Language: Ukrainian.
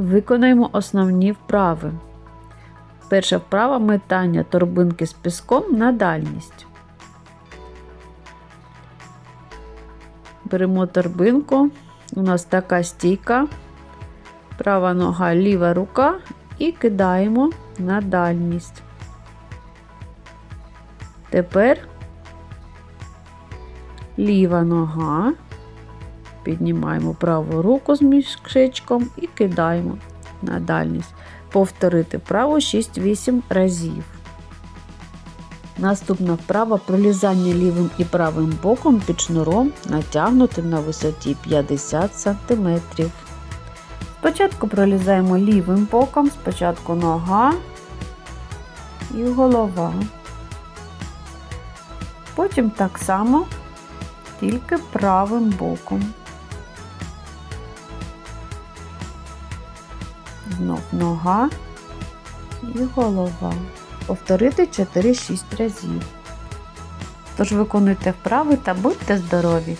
Виконаємо основні вправи. Перша вправа метання торбинки з піском на дальність. Беремо торбинку. У нас така стійка, права нога, ліва рука і кидаємо на дальність. Тепер ліва нога. Піднімаємо праву руку з мішечком і кидаємо на дальність. Повторити вправу 6-8 разів. Наступна вправа пролізання лівим і правим боком під шнуром, натягнутим на висоті 50 см. Спочатку пролізаємо лівим боком, спочатку нога і голова. Потім так само, тільки правим боком. Знов нога і голова. Повторити 4-6 разів. Тож виконуйте вправи та будьте здорові!